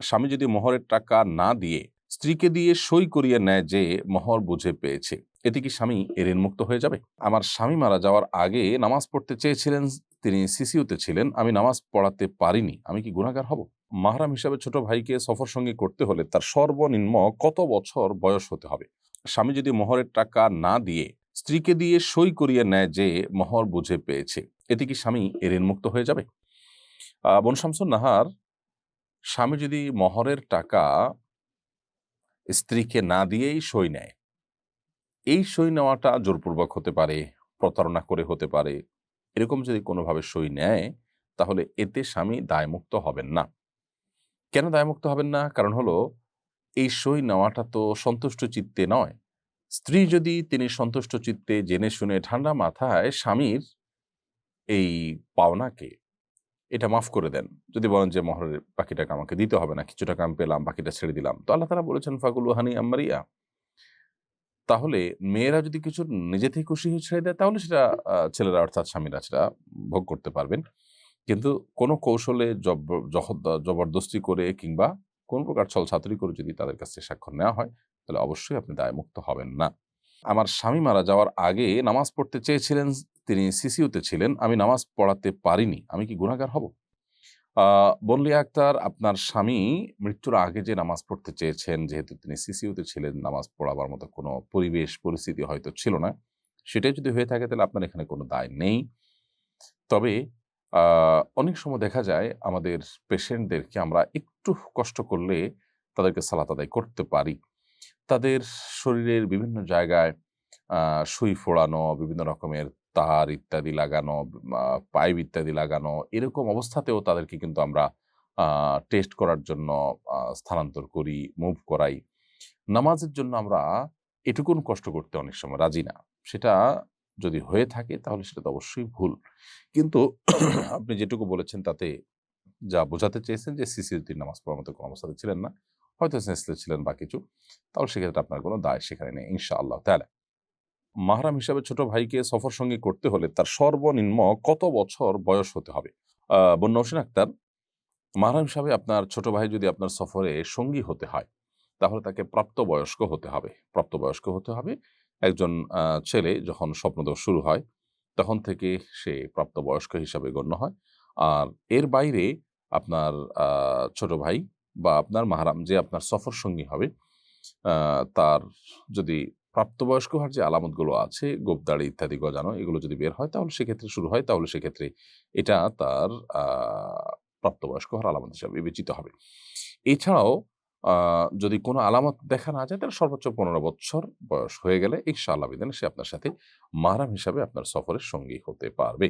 স্বামী যদি মোহরের টাকা না দিয়ে স্ত্রীকে দিয়ে সই করিয়ে নেয় যে মোহর বুঝে পেয়েছে এতে কি স্বামী ঋণ মুক্ত হয়ে যাবে? আমার স্বামী মারা যাওয়ার আগে নামাজ পড়তে চেয়েছিলেন তিনি সিসিউতে ছিলেন আমি নামাজ পড়াতে পারিনি আমি কি গুণাগার হব? মাহরাম হিসাবে ছোট ভাইকে সফর সঙ্গী করতে হলে তার সর্বনিম্ন কত বছর বয়স হতে হবে? স্বামী যদি মোহরের টাকা না দিয়ে স্ত্রীকে দিয়ে সই করিয়ে নেয় যে মোহর বুঝে পেয়েছে এতে কি স্বামী ঋণ মুক্ত হয়ে যাবে? আহ, বন শামসুন নাহার স্বামী যদি মহরের টাকা স্ত্রীকে না দিয়েই সই নেয়, এই সই নেওয়াটা জোরপূর্বক হতে পারে, প্রতারণা করে হতে পারে, এরকম যদি কোনোভাবে সই নেয়, তাহলে এতে স্বামী দায়মুক্ত হবেন না। কেন দায়মুক্ত হবেন না? কারণ হলো, এই সই নেওয়াটা তো সন্তুষ্ট চিত্তে নয়। স্ত্রী যদি তিনি সন্তুষ্ট চিত্তে জেনে শুনে ঠান্ডা মাথায় স্বামীর এই পাওনাকে এটা মাফ করে দেন। যদি বলেন যে, মহরের বাকি টাকা আমাকে দিতে হবে না, কিছু টাকা আমি পেলাম, বাকিটা ছেড়ে দিলাম। তো আল্লাহ তারা বলেছেন ফাগুল হানি আম্মারিয়া তাহলে মেয়েরা যদি কিছু নিজে থেকে খুশি হয়ে ছেড়ে দেয়, তাহলে সেটা ছেলেরা অর্থাৎ স্বামীরা সেটা ভোগ করতে পারবেন। কিন্তু কোনো কৌশলে জবরদস্তি করে কিংবা কোন প্রকার ছল ছাত্রী করে যদি তাদের কাছ স্বাক্ষর নেওয়া হয়, তাহলে অবশ্যই আপনি দায়মুক্ত হবেন না। আমার স্বামী মারা যাওয়ার আগে নামাজ পড়তে চেয়েছিলেন তিনি সিসিউতে ছিলেন আমি নামাজ পড়াতে পারিনি আমি কি গুণাগার হব? আহ, বনলিয়া আক্তার আপনার স্বামী মৃত্যুর আগে যে নামাজ পড়তে চেয়েছেন যেহেতু তিনি সিসিউতে ছিলেন নামাজ পড়াবার মতো কোনো পরিবেশ পরিস্থিতি হয়তো ছিল না সেটাই যদি হয়ে থাকে তাহলে আপনার এখানে কোনো দায় নেই। তবে অনেক সময় দেখা যায় আমাদের পেশেন্টদেরকে আমরা একটু কষ্ট করলে তাদেরকে সালাত আদায় করতে পারি। তাদের শরীরের বিভিন্ন জায়গায় সুই ফোড়ানো বিভিন্ন রকমের তার ইত্যাদি লাগানো পাইপ ইত্যাদি লাগানো, এরকম অবস্থাতেও তাদেরকে কিন্তু আমরা টেস্ট করার জন্য স্থানান্তর করি, মুভ করাই। নামাজের জন্য আমরা এটুকুন কষ্ট করতে অনেক সময় রাজি না। সেটা যদি হয়ে থাকে, তাহলে সেটা তো অবশ্যই ভুল। কিন্তু আপনি যেটুকু বলেছেন, তাতে যা বোঝাতে চেয়েছেন যে সিসিউদ্দিন নামাজ পড়ার মতো কোনো অবস্থাতে ছিলেন না। হয়তো সেন্সলে ছিলেন বা কিছু। তাহলে সেক্ষেত্রে আপনার কোনো দায় সেখানে নেই ইনশা আল্লাহ তাহলে মাহরাম হিসাবে ছোট ভাইকে সফর সঙ্গী করতে হলে তার সর্বনিম্ন কত বছর বয়স হতে হবে? বন্যা হোসেন আক্তার, মাহরাম হিসাবে আপনার ছোট ভাই যদি আপনার সফরে সঙ্গী হতে হয়, তাহলে তাকে প্রাপ্তবয়স্ক হতে হবে। প্রাপ্তবয়স্ক হতে হবে। একজন ছেলে যখন স্বপ্নদোষ শুরু হয়, তখন থেকে সে প্রাপ্তবয়স্ক হিসাবে গণ্য হয়। আর এর বাইরে আপনার ছোট ভাই বা আপনার মাহারাম যে আপনার সফর সঙ্গী হবে তার যদি প্রাপ্তবয়স্ক হওয়ার যে আলামতগুলো আছে গোপদাড়ি ইত্যাদি গজানো, এগুলো যদি বের হয়, তাহলে সেক্ষেত্রে শুরু হয়, তাহলে সেক্ষেত্রে এটা তার প্রাপ্তবয়স্ক হওয়ার আলামত হিসাবে বিবেচিত হবে। এছাড়াও যদি কোনো আলামত দেখা না যায়, তাহলে সর্বোচ্চ পনেরো বছর বয়স হয়ে গেলে ইনশাআল্লাহ বিধানে সে আপনার সাথে মারাম হিসাবে আপনার সফরের সঙ্গী হতে পারবে।